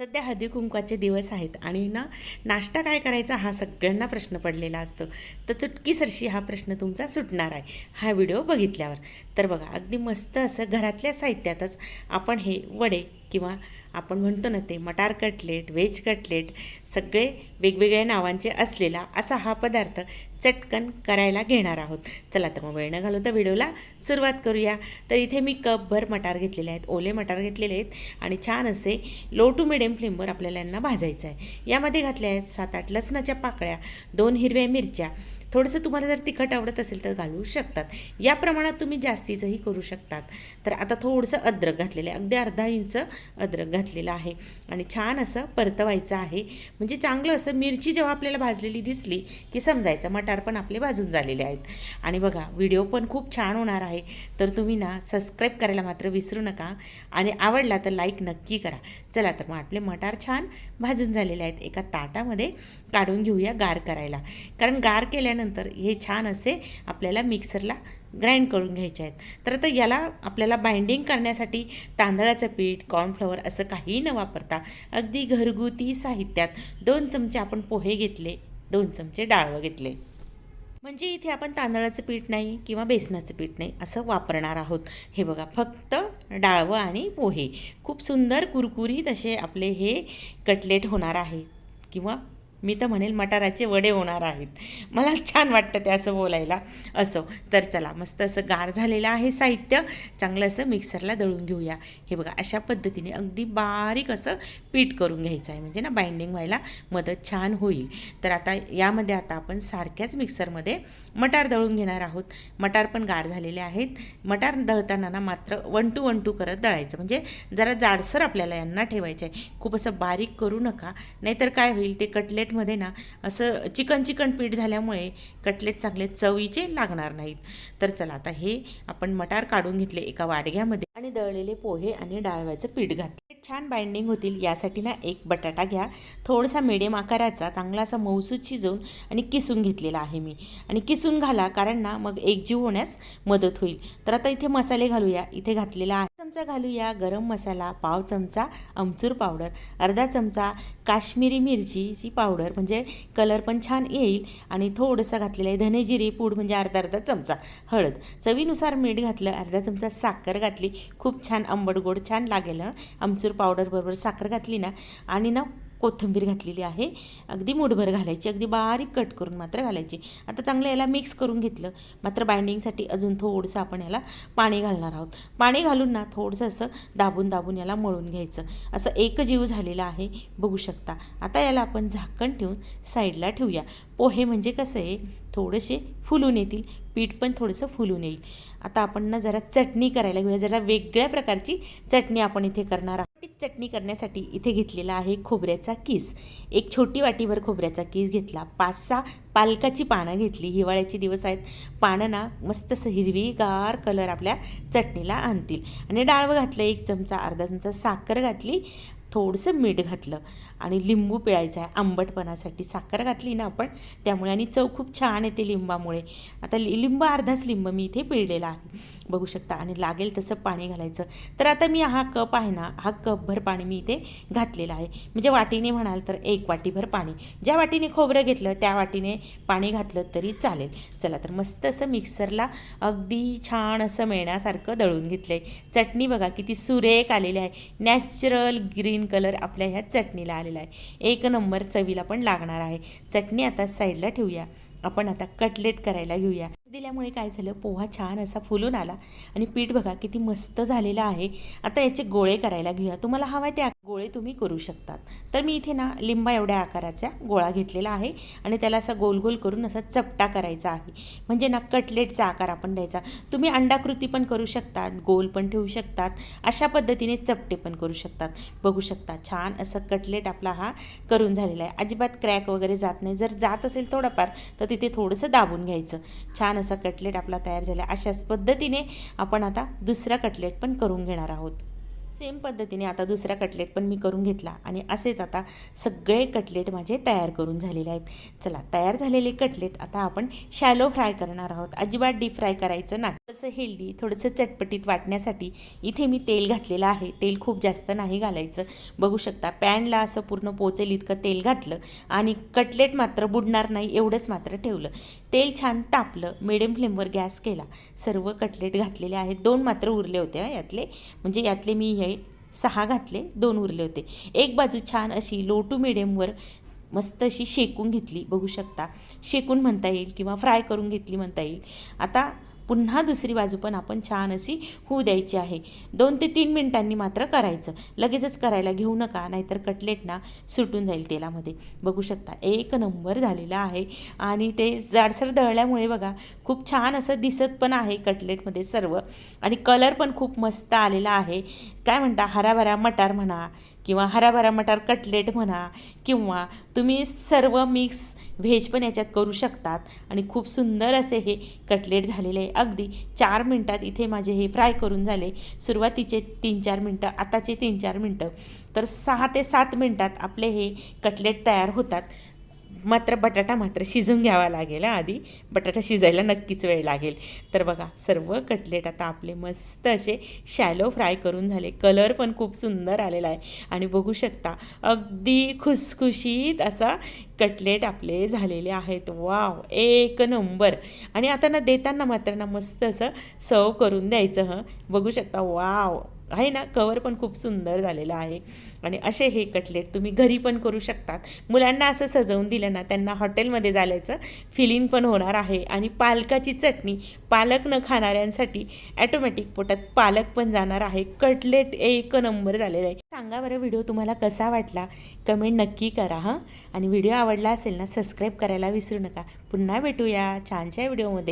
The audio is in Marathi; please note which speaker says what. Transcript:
Speaker 1: सध्या हळदी कुंकवाचे दिवस आहेत आणि ना नाश्ता काय करायचा हा सगळ्यांना प्रश्न पडलेला असतो. तर चुटकीसरशी हा प्रश्न तुमचा सुटणार आहे. हा व्हिडिओ बघितल्यावर. तर बघा अगदी मस्त असं घरातल्या साहित्यातच आपण हे वडे किंवा आपण म्हणतो ना ते मटार कटलेट व्हेज कटलेट सगळे वेगवेगळ्या नावांचे असलेला असा हा पदार्थ चटकन करायला घेणार आहोत. चला तर मग वेळ न घालवता व्हिडिओला सुरुवात करूया. तर इथे मी कपभर मटार घेतलेले आहेत ओले मटार घेतलेले आहेत आणि छान असे लो टू मिडियम फ्लेमवर आपल्याला यांना भाजायचं आहे. यामध्ये घातल्या आहेत सात आठ लसणाच्या पाकळ्या दोन हिरव्या मिरच्या थोडंसं तुम्हाला जर तिखट आवडत असेल तर घालू शकतात. या प्रमाणात तुम्ही जास्तीचंही करू शकतात. तर आता थोडंसं अद्रक घातलेलं आहे. अगदी अर्धा इंच अद्रक घातलेलं आहे. आणि छान असं परतवायचं आहे. म्हणजे चांगलं असं मिरची जेव्हा आपल्याला भाजलेली दिसली की समजायचं. मटार पण आपले भाजून झालेले आहेत. आणि बघा व्हिडिओ पण खूप छान होणार आहे. तर तुम्ही ना सबस्क्राईब करायला मात्र विसरू नका. आणि आवडला तर लाईक नक्की करा. चला तर मग आपले मटार छान भाजून झालेले आहेत एका ताटामध्ये. काढून घेऊया गार करायला. कारण गार केल्यानंतर हे छान असे आपल्याला मिक्सरला ग्राइंड करून घ्यायचे आहेत. तर आता याला आपल्याला बाइंडिंग करण्यासाठी तांदळाचं पीठ कॉर्नफ्लॉवर असं काहीही न वापरता अगदी घरगुती साहित्यात दोन चमचे आपण पोहे घेतले दोन चमचे डाळवं घेतले. म्हणजे इथे आपण तांदळाचं पीठ नाही किंवा बेसनाचं पीठ नाही असं वापरणार आहोत. हे बघा फक्त डाळवं आणि पोहे. खूप सुंदर कुरकुरीत असे आपले हे कटलेट होणार आहे. किंवा मी तर म्हणेल मटाराचे वडे होणार आहेत. मला छान वाटतं ते असं बोलायला. असो तर चला मस्त असं गार झालेलं आहे साहित्य. चांगलं असं मिक्सरला दळून घेऊया. हे बघा अशा पद्धतीने अगदी बारीक असं पीठ करून घ्यायचं आहे. म्हणजे ना बाइंडिंग व्हायला मदत छान होईल. तर आता यामध्ये आता आपण सारख्याच मिक्सरमध्ये मटार दळून घेणार आहोत. मटार पण गार झालेले आहेत. मटार दळताना ना मात्र वन टू वन टू करत दळायचं. म्हणजे जरा जाडसर आपल्याला यांना ठेवायचं आहे. खूप असं बारीक करू नका. नाहीतर काय होईल ते कटलेटमध्ये ना असं चिकन चिकन पीठ झाल्यामुळे कटलेट चांगले चवीचे लागणार नाहीत. तर चला आता हे आपण मटार काढून घेतले एका वाडग्यामध्ये आणि दळलेले पोहे आणि डाळव्याचं पीठ घातलं. छान बाइंडिंग होतील यासाठी ना एक बटाटा घ्या. थोडासा मिडियम आकाराचा चांगला असा मऊसूत शिजवून आणि किसून घेतलेला आहे मी. आणि किसून घाला कारण ना मग एकजीव होण्यास मदत होईल. तर आता इथे मसाले घालूया. इथे घातलेला आहे चमचा घालूया गरम मसाला पाव चमचा आमचूर पावडर अर्धा चमचा काश्मीरी मिरचीची पावडर म्हणजे कलर पण छान येईल. आणि थोडंसं घातलेलं आहे धनेजिरी पूड म्हणजे अर्धा अर्धा चमचा हळद. चवीनुसार मीठ घातलं अर्धा चमचा साखर घातली. खूप छान आंबट गोड छान लागेल हं. आमचूर पावडरबरोबर साखर घातली ना. आणि ना कोथिंबीर घातलेली आहे. अगदी मुठभर घालायची अगदी बारीक कट करून मात्र घालायची. आता चांगलं याला मिक्स करून घेतलं मात्र बाइंडिंगसाठी अजून थोडंसं आपण याला पाणी घालणार आहोत. पाणी घालून ना थोडंसं असं दाबून दाबून याला मळून घ्यायचं. असं एकजीव झालेला आहे बघू शकता. आता याला आपण झाकण ठेवून साईडला ठेवूया. पोहे म्हणजे कसं आहे थोडेसे फुलून येतील पीठ पण थोडंसं फुलून येईल. आता आपण ना जरा चटणी करायला घेऊया जरा वेगळ्या प्रकारची चटणी आपण इथे करणार आहोत. चटणी करण्यासाठी इथे घेतलेला आहे खोबऱ्याचा किस. एक छोटी वाटीभर खोबऱ्याचा किस घेतला. पाच सहा पालकाची पानं घेतली. हिवाळ्याचे दिवस आहेत. पानं ना मस्त असं हिरवीगार कलर आपल्या चटणीला आणतील. आणि डाळवं घातलं. एक चमचा अर्धा चमचा साखर घातली. थोडंसं मीठ घातलं आणि लिंबू पिळायचं आहे. आंबटपणासाठी साखर घातली ना आपण त्यामुळे आणि चव खूप छान येते लिंबामुळे. आता लि लिंब अर्धाच लिंब मी इथे पिळलेला आहे. बघू शकता आणि लागेल तसं पाणी घालायचं. तर आता मी हा कप आहे ना हा कपभर पाणी मी इथे घातलेलं आहे. म्हणजे वाटीने म्हणाल तर एक वाटीभर पाणी. ज्या वाटीने खोबरं घेतलं त्या वाटीने पाणी घातलं तरी चालेल. चला तर मस्त असं मिक्सरला अगदी छान असं मिळण्यासारखं दळून घेतलं आहे चटणी बघा किती सुरेख आलेली आहे. नॅचरल ग्रीन कलर आपल्या ह्या चटणीला आलेला आहे. एक नंबर चवीला पण लागणार आहे. चटणी आता साईडला ठेवूया. आपण आता कटलेट करायला घेऊया. दिल्यामुळे काय झालं? पोहा छान असा फुलून आला. आणि पीठ बघा किती मस्त झालेलं आहे. आता याचे गोळे करायला घेऊया. तुम्हाला हवा त्या गोळे तुम्ही करू शकतात. तर मी इथे ना लिंबा एवढ्या आकाराचा गोळा घेतलेला आहे. आणि त्याला असा गोल गोल करून असा चपटा करायचा आहे. म्हणजे ना कटलेटचा आकार आपण द्यायचा. तुम्ही अंडाकृती पण करू शकतात गोल पण ठेवू शकतात. अशा पद्धतीने चपटे पण करू शकतात. बघू शकता छान असं कटलेट आपला हा करून झालेला आहे. अजिबात क्रॅक वगैरे जात नाही. जर जात असेल थोडंफार तर तिथे थोडंसं दाबून घ्यायचं. छान असा कटलेट आपला तयार झाला. अशाच पद्धतीने आपण आता दुसरा कटलेट पण करून घेणार आहोत. सेम पद्धतीने आता दुसरा कटलेट पण मी करून घेतला आणि असेच आता सगळे कटलेट माझे तयार करून झालेले आहेत. चला तयार झालेले कटलेट आता आपण शॅलो फ्राय करणार आहोत. अजिबात डीप फ्राय करायचं नाही. थोडंसं हेल्दी थोडंसं चटपटीत वाटण्यासाठी इथे मी तेल घातलेलं आहे. तेल खूप जास्त नाही घालायचं. बघू शकता पॅनला असं पूर्ण पोचेल इतकं तेल घातलं आणि कटलेट मात्र बुडणार नाही एवढंच मात्र ठेवलं. तेल छान तापलं मिडियम फ्लेमवर गॅस केला. सर्व कटलेट घातलेले आहेत. दोन मात्र उरले होते यातले. म्हणजे यातले मी हे सहा घातले दोन उरले होते. एक बाजू छान अशी लो टू मिडियमवर मस्त अशी शेकून घेतली बघू शकता. शेकून म्हणता येईल किंवा फ्राय करून घेतली म्हणता येईल. आता पुन्हा दुसरी बाजू पण आपण छान अशी होऊ द्यायची आहे. दोन ते तीन मिनिटांनी मात्र करायचं. लगेचच करायला घेऊ नका नाहीतर कटलेट ना सुटून जाईल तेलामध्ये. बघू शकता एक नंबर झालेला आहे. आणि ते जाडसर दळल्यामुळे बघा खूप छान असं दिसत पण आहे कटलेटमध्ये सर्व. आणि कलर पण खूप मस्त आलेला आहे. काय म्हणता? हराभरा मटार म्हणा किंवा हराभरा मटार कटलेट म्हणा किंवा तुम्ही सर्व मिक्स व्हेज पण याच्यात करू शकतात. आणि खूप सुंदर असे हे कटलेट झालेले आहे. अगदी चार मिनटात इथे माझे हे फ्राय करून झाले. सुरुवातीचे तीन चार मिनटं आताचे तीन चार मिनटं. तर सहा ते सात मिनटात आपले हे कटलेट तयार होतात. मात्र बटाटा मात्र शिजून घ्यावा लागेल आधी. बटाटा शिजायला नक्कीच वेळ लागेल. तर बघा सर्व कटलेट आता आपले मस्त असे शॅलो फ्राय करून झाले. कलर पण खूप सुंदर आलेला आहे. आणि बघू शकता अगदी खुसखुशीत असा कटलेट आपले झालेले आहेत. वाव एक नंबर. आणि आता ना देताना मात्र ना मस्त असं सर्व करून द्यायचं हं. बघू शकता वाव. आहे ना कवर पण खूप सुंदर झालेलं आहे. आणि असे हे कटलेट तुम्ही घरी पण करू शकतात. मुलांना असं सजवून दिलं ना त्यांना हॉटेलमध्ये जायचं फिलिंग पण होणार आहे. आणि पालकाची चटणी पालक न खाणाऱ्यांसाठी ॲटोमॅटिक पोटात पालक पण जाणार आहे. कटलेट एक नंबर झालेला आहे. सांगा बरं व्हिडिओ तुम्हाला कसा वाटला? कमेंट नक्की करा हां. आणि व्हिडिओ आवडला असेल ना सबस्क्राईब करायला विसरू नका. पुन्हा भेटूया छानशा व्हिडिओमध्ये